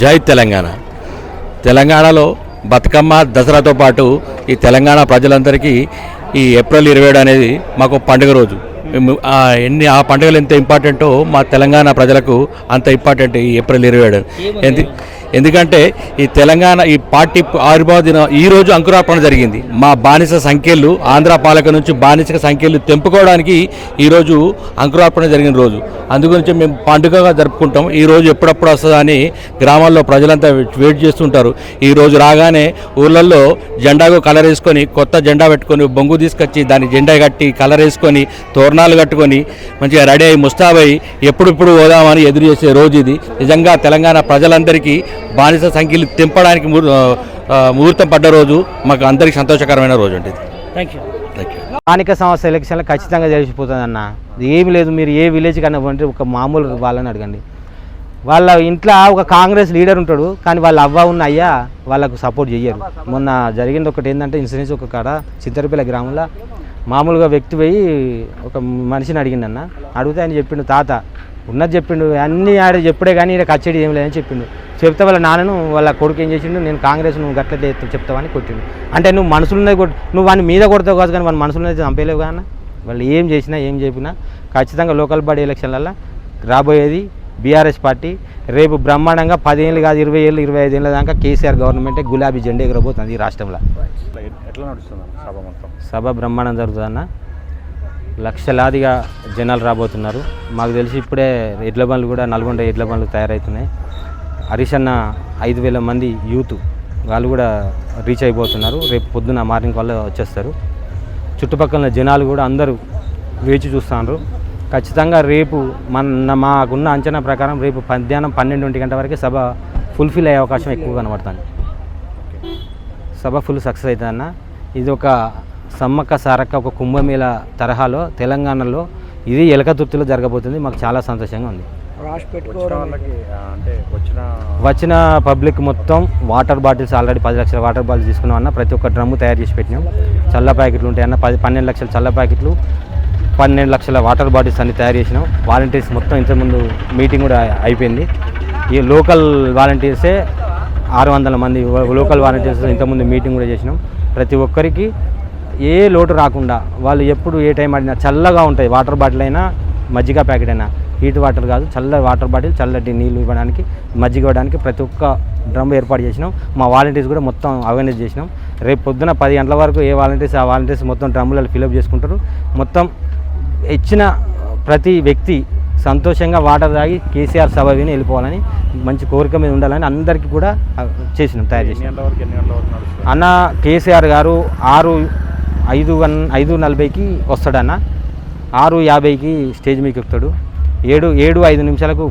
జై తెలంగాణ. తెలంగాణలో బతుకమ్మ దసరాతో పాటు ఈ తెలంగాణ ప్రజలందరికీ ఈ ఏప్రిల్ ఇరవై ఏడు అనేది మాకు పండుగ రోజు. ఎన్ని ఆ పండుగలు ఎంత ఇంపార్టెంటో మా తెలంగాణ ప్రజలకు అంత ఇంపార్టెంట్ ఈ ఏప్రిల్ ఇరవై ఏడు. ఎందుకంటే ఈ తెలంగాణ ఈ పార్టీ ఆవిర్భావ దినం ఈ రోజు అంకురార్పణ జరిగింది. మా బానిస సంఖ్యలు ఆంధ్ర పాలక నుంచి బానిస సంఖ్యలు తెంపుకోవడానికి ఈరోజు అంకురార్పణ జరిగిన రోజు. అందుగురించి మేము పండుగగా జరుపుకుంటాం ఈ రోజు ఎప్పుడప్పుడు వస్తుందని గ్రామాల్లో ప్రజలంతా వెయిట్ చేస్తుంటారు. ఈ రోజు రాగానే ఊళ్ళల్లో జెండాకు కలర్ వేసుకొని కొత్త జెండా పెట్టుకొని బొంగు తీసుకొచ్చి దాని జెండా కట్టి కలర్ వేసుకొని తోరణాలు కట్టుకొని మంచిగా రెడీ అయ్యి ముస్తాబై ఎప్పుడిప్పుడు పోదామని ఎదురు చేసే రోజు ఇది. నిజంగా తెలంగాణ ప్రజలందరికీ బానిస సంఖ్యలు తెంపడానికి ముహూర్తం పడ్డ రోజు మాకు అందరికీ సంతోషకరమైన రోజు థ్యాంక్ యూ యూ స్థానిక సంస్థ ఎలక్షన్లో ఖచ్చితంగా తెలిసిపోతుంది అన్న ఏమి లేదు మీరు ఏ విలేజ్ కన్నా పోండి ఒక మామూలు వాళ్ళని అడగండి. వాళ్ళ ఇంట్లో ఒక కాంగ్రెస్ లీడర్ ఉంటాడు కానీ వాళ్ళ అవ్వ ఉన్న అయ్యా వాళ్ళకు సపోర్ట్ చెయ్యరు. మొన్న జరిగింది ఒకటి ఏంటంటే ఇన్సూరెన్స్ ఒక కాడ చింతరపల్లి గ్రామంలో మామూలుగా వ్యక్తి పోయి ఒక మనిషిని అడిగిండన్న. అడిగితే ఆయన చెప్పిండు తాత ఉన్నది చెప్పిండు అన్నీ ఆడ చెప్పుడే కానీ ఇక్కడ కచ్చేది ఏం లేదని చెప్పిండు. చెప్తే వాళ్ళ నాన్నను వాళ్ళ కొడుకు ఏం చేసిండు నేను కాంగ్రెస్ నువ్వు గట్ల చెప్తావని కొట్టిండు. అంటే నువ్వు మనసులున్నది కొట్ నువ్వు వాని మీద కొడతావు కాదు కానీ వాని మనసులున్నది చంపేలేవు కానీ వాళ్ళు ఏం చేసినా ఏం చెప్పినా ఖచ్చితంగా లోకల్ బాడీ ఎలక్షన్లలో రాబోయేది బీఆర్ఎస్ పార్టీ. రేపు బ్రహ్మాండంగా పదేళ్ళు కాదు ఇరవై ఏళ్ళు ఇరవై ఐదు ఏళ్ళ దాకా కేసీఆర్ గవర్నమెంటే గులాబీ జెండా ఎగరబోతుంది ఈ రాష్ట్రంలో. సభ బ్రహ్మాండం జరుగుతుందన్న. లక్షలాదిగా జనాలు రాబోతున్నారు. మాకు తెలిసి ఇప్పుడే ఎడ్ల బండ్లు కూడా నల్గొండ ఎడ్ల బండ్లు తయారవుతున్నాయి హరీష్ ఐదు వేల మంది యూత్ వాళ్ళు కూడా రీచ్ అయిపోతున్నారు. రేపు పొద్దున మార్నింగ్ వల్ల వచ్చేస్తారు. చుట్టుపక్కల జనాలు కూడా అందరూ వేచి చూస్తున్నారు ఖచ్చితంగా రేపు మన మాకున్న అంచనా ప్రకారం రేపు మధ్యాహ్నం పన్నెండు గంటల వరకు సభ ఫుల్ఫిల్ అయ్యే అవకాశం ఎక్కువ కనబడుతుంది. సభ ఫుల్ సక్సెస్ అవుతుందన్న. ఇది ఒక సమ్మక్క సారక్క ఒక కుంభమేళ తరహాలో తెలంగాణలో ఇది ఎలకతుర్తిలో జరగబోతుంది. మాకు చాలా సంతోషంగా ఉంది. రాసి వచ్చిన పెట్టుకోవడం వాళ్ళకి ఆ, అంటే వచ్చిన వచ్చిన పబ్లిక్ మొత్తం వాటర్ బాటిల్స్ ఆల్రెడీ పది లక్షల వాటర్ బాటిల్స్ తీసుకున్నాం అన్న. ప్రతి ఒక్క డ్రమ్ము తయారు చేసి పెట్టినాం. చల్ల ప్యాకెట్లు ఉంటాయి అన్న. పది పన్నెండు లక్షల చల్ల ప్యాకెట్లు పన్నెండు లక్షల వాటర్ బాటిల్స్ అన్ని తయారు చేసినాం. వాలంటీర్స్ మొత్తం ఇంతకుముందు మీటింగ్ కూడా అయిపోయింది. ఈ లోకల్ వాలంటీర్సే ఆరు వందల మంది లోకల్ వాలంటీర్స్ ఇంతకుముందు మీటింగ్ కూడా చేసినాం. ప్రతి ఒక్కరికి ఏ లోటు రాకుండా వాళ్ళు ఎప్పుడు ఏ టైం ఆడినా చల్లగా ఉంటాయి. వాటర్ బాటిల్ అయినా మజ్జిగ ప్యాకెట్ అయినా. హీట్ వాటర్ కాదు చల్ల వాటర్ బాటిల్ చల్లటి నీళ్ళు ఇవ్వడానికి మజ్జిగ ఇవ్వడానికి ప్రతి ఒక్క డ్రమ్ ఏర్పాటు చేసినాం. మా వాలంటీర్స్ కూడా మొత్తం అవేర్నెస్ చేసినాం. రేపు పొద్దున పది గంటల వరకు ఏ వాలంటీర్స్ ఆ వాలంటీర్స్ మొత్తం డ్రమ్ములలో ఫిలప్ చేసుకుంటారు. మొత్తం ఇచ్చిన ప్రతి వ్యక్తి సంతోషంగా వాటర్ తాగి కేసీఆర్ సభ విని వెళ్ళిపోవాలని మంచి కోరిక మీద ఉండాలని అందరికీ కూడా చేసినాం తయారు చేసినాం. అన్న కేసీఆర్ గారు ఆరు ఐదు వన్ ఐదు నలభైకి వస్తాడన్న. ఆరు యాభైకి స్టేజ్ మీకు ఎక్కుతాడు. ఏడు ఏడు ఐదు నిమిషాలకు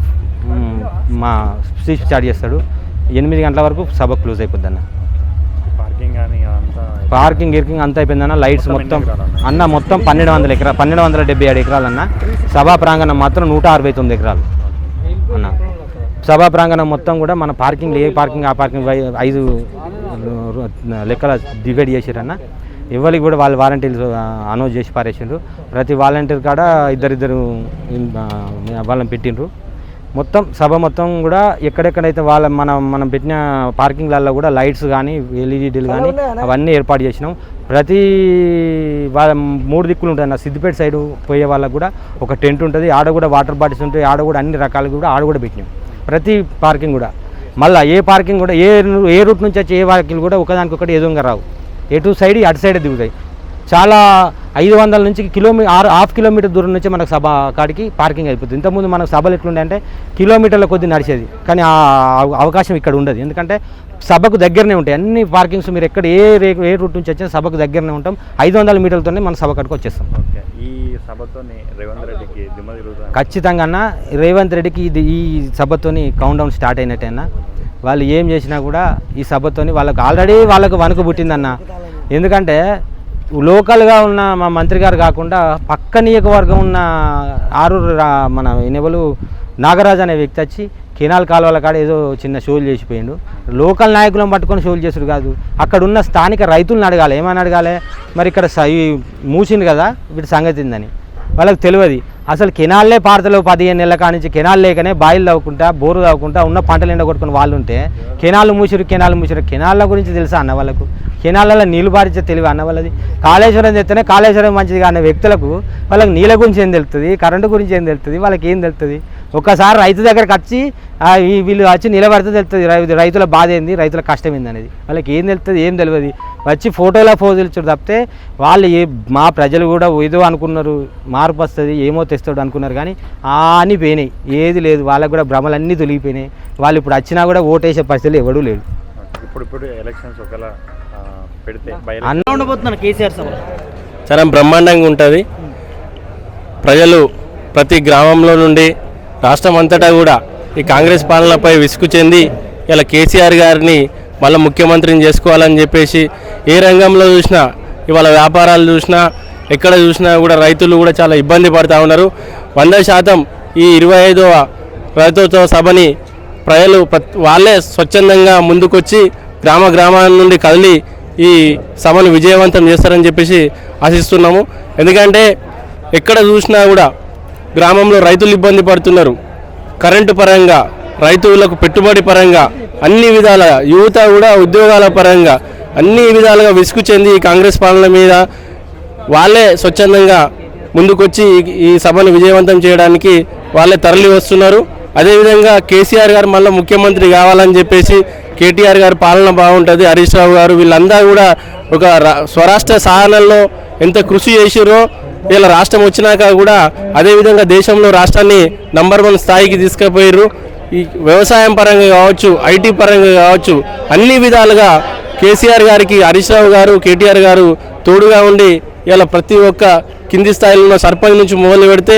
మ్, స్పీచ్ స్టార్ట్ చేస్తాడు. ఎనిమిది గంటల వరకు సభ క్లోజ్ అయిపోద్ది అన్న పార్కింగ్ గిర్కింగ్ అంతా అయిపోయిందన్న. లైట్స్ మొత్తం అన్న? మొత్తం పన్నెండు వందల ఎకరా పన్నెండు వందల డెబ్బై ఏడు ఎకరాలు అన్న సభా ప్రాంగణం మాత్రం నూట అరవై తొమ్మిది ఎకరాలు. అన్న. సభా ప్రాంగణం మొత్తం కూడా మన పార్కింగ్ ఏ పార్కింగ్ ఆ పార్కింగ్ ఐదు లెక్కల డివైడ్ చేసారన్న. ఎవరికి కూడా వాళ్ళ వాలంటీర్లు అనౌన్స్ చేసి పారేసిండ్రు. ప్రతి వాలంటీర్ కాడ ఇద్దరిద్దరు వాళ్ళని పెట్టిండ్రు. మొత్తం సభ మొత్తం కూడా ఎక్కడెక్కడైతే వాళ్ళ మనం మనం పెట్టిన పార్కింగ్లలో కూడా లైట్స్ కానీ ఎల్ఈడీలు కానీ అవన్నీ ఏర్పాటు చేసినాం. ప్రతి వాళ్ళ మూడు దిక్కులు ఉంటాయి అన్న. సిద్దిపేట సైడ్ పోయే వాళ్ళకు కూడా ఒక టెంట్ ఉంటుంది. ఆడ కూడా వాటర్ బాటిల్స్ ఉంటాయి. ఆడ కూడా అన్ని రకాలు కూడా ఆడ కూడా పెట్టినాం. ప్రతి పార్కింగ్ కూడా. మళ్ళీ ఏ పార్కింగ్ కూడా ఏ ఏ రూట్ నుంచి వచ్చే ఏ పార్కింగ్ కూడా ఒకదానికొకటి ఎదురుగా రావు. ఎటు సైడ్ అటు సైడ్ దిగుతాయి. చాలా ఐదు వందల నుంచి కిలోమీ ఆరు హాఫ్ కిలోమీటర్ దూరం నుంచి మనకు సభ కాడికి పార్కింగ్ అయిపోతుంది. ఇంతకుముందు మనకు సభలు ఎట్లుండే అంటే కిలోమీటర్ల కొద్ది నడిచేది. కానీ ఆ అవ- అవకాశం ఇక్కడ ఉండదు. ఎందుకంటే సభకు దగ్గరనే ఉంటాయి. అన్ని పార్కింగ్స్ మీరు ఎక్కడ ఏ రే ఏ రూట్ నుంచి వచ్చినా సభకు దగ్గరనే ఉంటాం. ఐదు వందల మీటర్లతోనే మన సభ కాడికి వచ్చేస్తాం. ఈ సభతోని రేవంత్ రెడ్డికి ఖచ్చితంగా అన్న. రేవంత్ రెడ్డికి ఇది ఈ సభతోని కౌంట్ డౌన్ స్టార్ట్ అయినట్టేనా వాళ్ళు ఏం చేసినా కూడా ఈ సభతోని వాళ్ళకు ఆల్రెడీ వాళ్ళకు వణుకు పుట్టిందన్న. ఎందుకంటే లోకల్గా ఉన్న మా మంత్రి గారు కాకుండా పక్క నియోజకవర్గం ఉన్న ఆరు మన ఎనెవలు నాగరాజు అనే వ్యక్తి వచ్చి కెనాల్ కాలువల కాడ ఏదో చిన్న షోలు చేసిపోయిండు. లోకల్ నాయకులను పట్టుకొని షోలు చేసుడు కాదు. అక్కడ ఉన్న స్థానిక రైతులను అడగాలి. ఏమని అడగాలి? మరి ఇక్కడ మూసింది కదా వీటి సంగతి ఉందని వాళ్ళకి తెలియదు. అసలు కెనాల్లే పారతలేవు పదిహేను నెలల కానించి కెనాల్ లేకనే బాయిలు తవ్వుకుంటా బోరు తవ్వుకుంటా ఉన్న పంటలు ఎండగొట్టుకుని వాళ్ళు ఉంటే కెనాల్ మూసిరు కెనాల్ మూసిరు. కెనాళ్ళ గురించి తెలుసా అన్న వాళ్ళకు? కెనాలలో నీళ్ళు పారించే తెలివి అన్న వాళ్ళది. కాళేశ్వరం చెప్తేనే కాళేశ్వరం మంచిది కానీ వ్యక్తులకు వాళ్ళకి నీళ్ళ గురించి ఏం తెలుస్తుంది? కరెంటు గురించి ఏం తెలుస్తుంది? వాళ్ళకి ఏం తెలుస్తుంది? ఒక్కసారి రైతు దగ్గరకు వచ్చి వీళ్ళు వచ్చి నిలబడితే తెలుస్తుంది రైతుల బాధ ఏంది? రైతుల కష్టం ఏంది అనేది. వాళ్ళకి ఏం తెలుస్తుంది? ఏం తెలియదు. వచ్చి ఫోటోలో ఫోజులు ఇచ్చారు తప్పితే వాళ్ళు ఏ మా ప్రజలు కూడా ఏదో అనుకున్నారు మార్పు వస్తుంది ఏమో తెస్తాడు అనుకున్నారు కానీ అని పోయినాయి. ఏది లేదు. వాళ్ళకి కూడా భ్రమలన్నీ తొలిగిపోయినాయి. వాళ్ళు ఇప్పుడు వచ్చినా కూడా ఓటేసే పరిస్థితులు ఎవడూ లేడు ఇప్పుడు ఇప్పుడు ఎలక్షన్స్ ఒకవేళ పెడితే అన్న కేసీఆర్ సభ చాలా బ్రహ్మాండంగా ఉంటుంది. ప్రజలు ప్రతి గ్రామంలో నుండి రాష్ట్రం అంతటా కూడా ఈ కాంగ్రెస్ పాలనపై విసుగు చెంది ఇలా కేసీఆర్ గారిని మళ్ళీ ముఖ్యమంత్రిని చేసుకోవాలని చెప్పేసి ఏ రంగంలో చూసినా ఇవాళ వ్యాపారాలు చూసినా ఎక్కడ చూసినా కూడా రైతులు కూడా చాలా ఇబ్బంది పడుతూ ఉన్నారు. వంద శాతం ఈ ఇరవై ఐదవ రైతోత్సవ సభని ప్రజలు ప్రత్- వాళ్ళే స్వచ్ఛందంగా ముందుకొచ్చి గ్రామ గ్రామాల నుండి కదిలి ఈ సభను విజయవంతం చేస్తారని చెప్పేసి ఆశిస్తున్నాము. ఎందుకంటే ఎక్కడ చూసినా కూడా గ్రామంలో రైతులు ఇబ్బంది పడుతున్నారు. కరెంటు పరంగా రైతులకు పెట్టుబడి పరంగా అన్ని విధాల యువత కూడా ఉద్యోగాల పరంగా అన్ని విధాలుగా విసుగు చెంది ఈ కాంగ్రెస్ పాలన మీద వాళ్ళే స్వచ్ఛందంగా ముందుకొచ్చి ఈ- ఈ సభను విజయవంతం చేయడానికి వాళ్ళే తరలి వస్తున్నారు అదేవిధంగా కేసీఆర్ గారు మళ్ళీ ముఖ్యమంత్రి కావాలని చెప్పేసి కేటీఆర్ గారి పాలన బాగుంటుంది హరీష్ రావు గారు వీళ్ళందరూ కూడా ఒక రా- స్వరాష్ట్ర సాధనలో ఎంత కృషి చేసిరో వీళ్ళ రాష్ట్రం వచ్చినాక కూడా అదేవిధంగా దేశంలో రాష్ట్రాన్ని నంబర్ వన్ స్థాయికి తీసుకుపోయారు ఈ వ్యవసాయం పరంగా కావచ్చు ఐటీ పరంగా కావచ్చు అన్ని విధాలుగా కేసీఆర్ గారికి హరీష్ రావు గారు కేటీఆర్ గారు తోడుగా ఉండి ఇలా ప్రతి ఒక్క కింది స్థాయిలో ఉన్న సర్పంచ్ నుంచి మొదలు పెడితే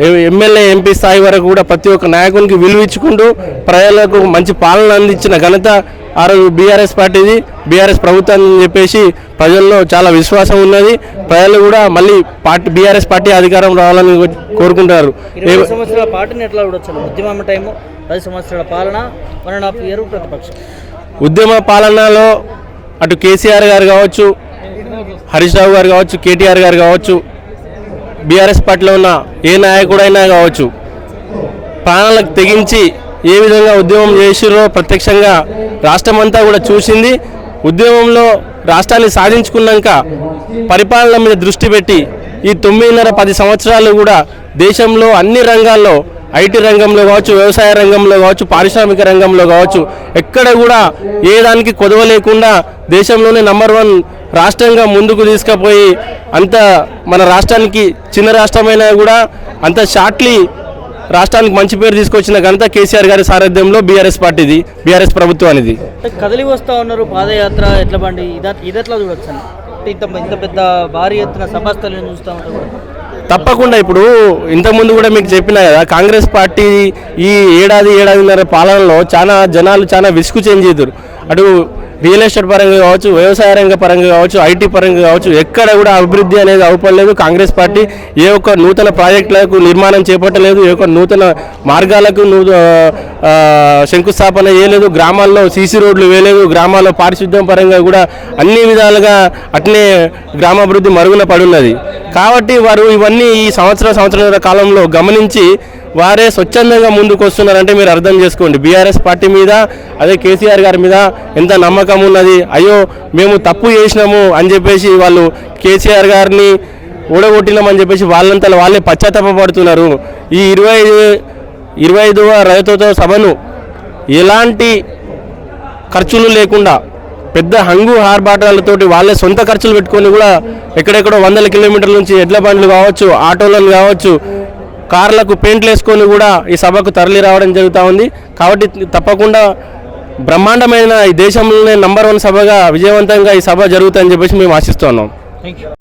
ఎమ్మెల్యే ఎంపీ స్థాయి వరకు కూడా ప్రతి ఒక్క నాయకునికి విలువించుకుంటూ ప్రజలకు మంచి పాలన అందించిన ఘనత ఆ రోజు బీఆర్ఎస్ పార్టీది. బీఆర్ఎస్ ప్రభుత్వం అని చెప్పేసి ప్రజల్లో చాలా విశ్వాసం ఉన్నది. ప్రజలు కూడా మళ్ళీ పార్టీ బీఆర్ఎస్ పార్టీ అధికారం రావాలని కోరుకుంటారు. ఇరవై ఏ- సంవత్సరాల పార్టీని ఎట్లా చూడొచ్చు? ఉద్యమం టైము పది సంవత్సరాల పాలన వన్ అండ్ హాఫ్ ఇయర్ ప్రతిపక్షం. ఉద్యమ పాలనలో అటు కేసీఆర్ గారు కావచ్చు హరీష్ రావు గారు కావచ్చు కేటీఆర్ గారు కావచ్చు బీఆర్ఎస్ పార్టీలో ఉన్న ఏ నాయకుడైనా కావచ్చు ప్రాణాలకు తెగించి ఏ విధంగా ఉద్యమం చేసిరో ప్రత్యక్షంగా రాష్ట్రం అంతా కూడా చూసింది. ఉద్యమంలో రాష్ట్రాన్ని సాధించుకున్నాక పరిపాలన మీద దృష్టి పెట్టి ఈ తొమ్మిదిన్నర పది సంవత్సరాలు కూడా దేశంలో అన్ని రంగాల్లో ఐటీ రంగంలో కావచ్చు వ్యవసాయ రంగంలో కావచ్చు పారిశ్రామిక రంగంలో కావచ్చు ఎక్కడ కూడా ఏ దానికి కొదవ లేకుండా దేశంలోనే నంబర్ వన్ రాష్ట్రంగా ముందుకు తీసుకుపోయి అంత మన రాష్ట్రానికి చిన్న రాష్ట్రమైనా కూడా అంత షార్ట్లీ రాష్ట్రానికి మంచి పేరు తీసుకొచ్చిన ఘనత కేసీఆర్ గారి సారథ్యంలో బీఆర్ఎస్ పార్టీది బీఆర్ఎస్ ప్రభుత్వానిది అనేది. కదిలి వస్తా ఉన్నారు పాదయాత్ర ఎట్లా బండి? ఇది ఇది చూడొచ్చు? ఇంత ఇంత పెద్ద భారీ ఎత్తున సభాస్థలను చూస్తూ ఉంటారు తప్పకుండా ఇప్పుడు ఇంతకుముందు కూడా మీకు చెప్పిన కదా కాంగ్రెస్ పార్టీ ఈ ఏడాది ఏడాదిన్నర పాలనలో చాలా జనాలు చాలా విసుగు చెందిద్దరు అటు రియల్ ఎస్టేట్ పరంగా కావచ్చు వ్యవసాయ రంగ పరంగా కావచ్చు ఐటీ పరంగా కావచ్చు ఎక్కడ కూడా అభివృద్ధి అనేది అవపడలేదు కాంగ్రెస్ పార్టీ ఏ ఒక్క నూతన ప్రాజెక్టులకు నిర్మాణం చేపట్టలేదు ఏ ఒక్క నూతన మార్గాలకు శంకుస్థాపన చేయలేదు. గ్రామాల్లో సీసీ రోడ్లు వేయలేదు. గ్రామాల్లో పారిశుద్ధ్యం పరంగా కూడా అన్ని విధాలుగా అట్నే గ్రామాభివృద్ధి మరుగున పడున్నది. కాబట్టి వారు ఇవన్నీ ఈ సంవత్సరం సంవత్సరాల కాలంలో గమనించి వారే స్వచ్ఛందంగా ముందుకు వస్తున్నారంటే మీరు అర్థం చేసుకోండి. బీఆర్ఎస్ పార్టీ మీద అదే కేసీఆర్ గారి మీద ఎంత నమ్మకం ఉన్నది? అయ్యో మేము తప్పు చేసినాము అని చెప్పేసి వాళ్ళు కేసీఆర్ గారిని ఓడగొట్టినామని చెప్పేసి వాళ్ళంతా వాళ్ళే పశ్చాత్తాపడుతున్నారు ఈ ఇరవై ఇరవై ఐదవ రైతుతో సభను ఎలాంటి ఖర్చులు లేకుండా పెద్ద హంగు ఆర్భాటాలతోటి వాళ్ళే సొంత ఖర్చులు పెట్టుకొని కూడా ఎక్కడెక్కడో వందల కిలోమీటర్ల నుంచి ఎడ్ల బండ్లు కావచ్చు ఆటోలను కావచ్చు కార్లకు పెయింట్లు వేసుకొని కూడా ఈ సభకు తరలి రావడం జరుగుతూ ఉంది. కాబట్టి తప్పకుండా బ్రహ్మాండమైన ఈ దేశంలోనే నంబర్ వన్ సభగా విజయవంతంగా ఈ సభ జరుగుతుందని చెప్పేసి మేము ఆశిస్తున్నాం. Thank you